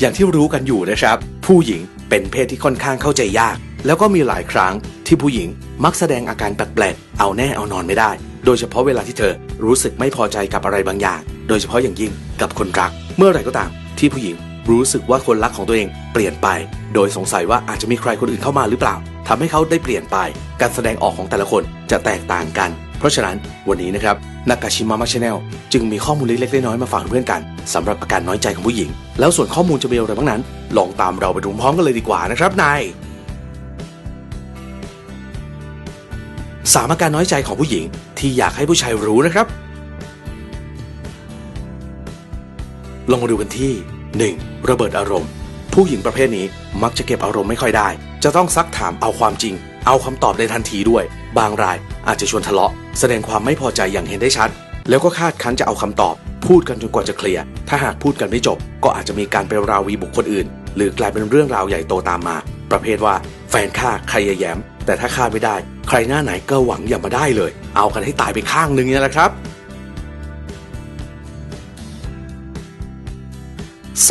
อย่างที่รู้กันอยู่นะครับ ผู้หญิงเป็นเพศที่ค่อนข้างเข้าใจยาก แล้วก็มีหลายครั้งที่ผู้หญิงมักแสดงอาการแปลกๆเอาแน่เอานอนไม่ได้ โดยเฉพาะเวลาที่เธอรู้สึกไม่พอใจกับอะไรบางอย่าง โดยเฉพาะอย่างยิ่งกับคนรัก เมื่อไหร่ก็ตาม ที่ผู้หญิงรู้สึกว่าคนรักของตัวเองเปลี่ยนไป โดยสงสัยว่าอาจจะมีใครคนอื่นเข้ามาหรือเปล่าทำให้เขาได้เปลี่ยนไป การแสดงออกของแต่ละคนจะแตกต่างกัน เพราะฉะนั้นวันนี้นะครับ นากาชิมามะชาแนลจึงมีข้อมูลเล็กๆน้อยๆมาฝากเพื่อนกันสำหรับอาการน้อยใจของผู้หญิง แล้วส่วนข้อมูลจะเป็นอะไรบ้างนั้น ลองตามเราไปดูพร้อมกันเลยดีกว่านะครับนายสามอาการน้อยใจของผู้หญิงที่อยากให้ผู้ชายรู้นะครับ ลองมาดูกันที่ 1. ระเบิดอารมณ์ ผู้หญิงประเภทนี้มักจะเก็บอารมณ์ไม่ค่อยได้ จะต้องซักถามเอาความจริง เอาคำตอบในทันทีด้วย บางรายอาจจะชวนทะเลาะ แสดงความไม่พอใจอย่างเห็นได้ชัด แล้วก็คาดคั้นจะเอาคำตอบ พูดกันจนกว่าจะเคลียร์ ถ้าหากพูดกันไม่จบ ก็อาจจะมีการไปราวีบุคคลอื่น หรือกลายเป็นเรื่องราวใหญ่โตตามมา ประเภทว่า แฟนฆ่าใครแย้ม แต่ถ้าฆ่าไม่ได้ ใครหน้าไหนก็หวังอย่ามาได้เลย เอากันให้ตายไปข้างหนึ่งนี่แหละครับ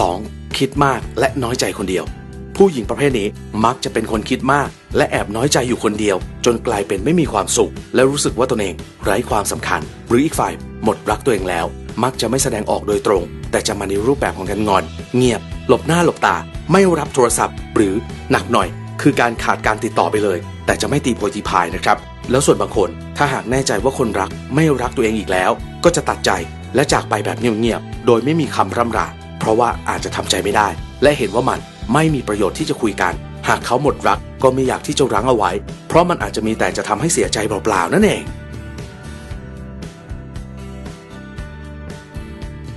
2. คิดมากและน้อยใจคนเดียว ผู้หญิงประเภทนี้มักจะเป็นคนคิดมาก และแอบน้อยใจอยู่คนเดียว จนกลายเป็นไม่มีความสุข และรู้สึกว่าตนเองไร้ความสำคัญ หรืออีกฝ่ายหมดรักตัวเองแล้ว มักจะไม่แสดงออกโดยตรง แต่จะมาในรูปแบบของการงอน เงียบ หลบหน้าหลบตา ไม่รับโทรศัพท์ หรือหนักหน่อย คือการขาดการติดต่อไปเลย แต่จะไม่ตีโพยตีพายนะครับแล้วส่วนบางคนถ้าหากแน่ใจว่าคนรักไม่รักตัวเองอีกแล้ว ก็จะตัดใจและจากไปแบบเงียบๆโดยไม่มีคำร่ำลาเพราะว่าอาจจะทำใจไม่ได้ และเห็นว่ามัน ไม่มีประโยชน์ที่จะคุยกัน หากเขาหมดรักก็ไม่อยากที่จะรั้งเอาไว้ เพราะมันอาจจะมีแต่จะทำให้เสียใจเปล่าๆนั่นเอง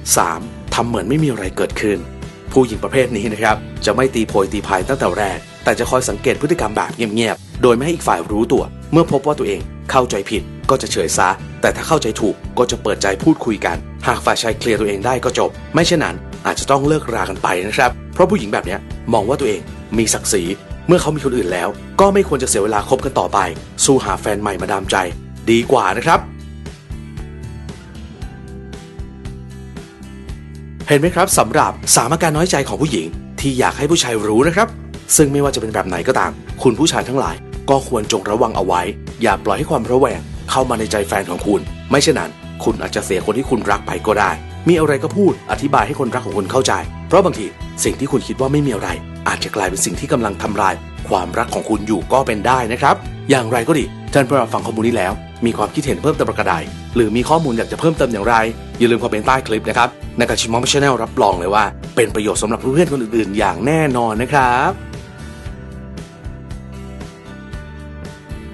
3. ทำเหมือนไม่มีอะไรเกิดขึ้น ผู้หญิงประเภทนี้นะครับ จะไม่ตีโพยตีพายตั้งแต่แรก แต่จะคอยสังเกตพฤติกรรมแบบเงียบๆ โดยไม่ให้อีกฝ่ายรู้ตัว เมื่อพบว่าตัวเองเข้าใจผิดก็จะเฉยซะ แต่ถ้าเข้าใจถูกก็จะเปิดใจพูดคุยกัน หากฝ่ายชายเคลียร์ตัวเองได้ก็จบ ไม่เช่นนั้น อาจจะต้องเลิกรากันไปนะครับ เพราะผู้หญิงแบบนี้มองว่าตัวเองมีศักดิ์ศรีเมื่อเขามีคนอื่นแล้ว ก็ไม่ควรจะเสียเวลาคบกันต่อไป สู้หาแฟนใหม่มาดามใจ ดีกว่านะครับ เห็นไหมครับสำหรับสามอาการน้อยใจของผู้หญิง ที่อยากให้ผู้ชายรู้นะครับ ซึ่งไม่ว่าจะเป็นแบบไหนก็ตาม คุณผู้ชายทั้งหลาย ก็ควรจงระวังเอาไว้ อย่าปล่อยให้ความระแวงเข้ามาในใจแฟนของคุณ ไม่เช่นนั้น คุณอาจจะเสียคนที่คุณรักไปก็ได้ มีอะไรก็พูดอธิบายให้คนรักของคุณเข้าใจ เพราะบางทีสิ่งที่คุณคิดว่าไม่มีอะไร อาจจะกลายเป็นสิ่งที่กำลังทำลาย ความรักของคุณอยู่ก็เป็นได้นะครับ อย่างไรก็ดีท่านผู้รับฟังข้อมูลนี้แล้ว มีความคิดเห็นเพิ่มเติมประการใดหรือมีข้อมูลอยากจะเพิ่มเติมอย่างไร อย่าลืมคอมเมนต์ใต้คลิปนะครับในกาชิมมอมชาแนลรับรองเลยว่า เป็นประโยชน์สำหรับเพื่อนๆคนอื่นๆ อย่างแน่นอนนะครับ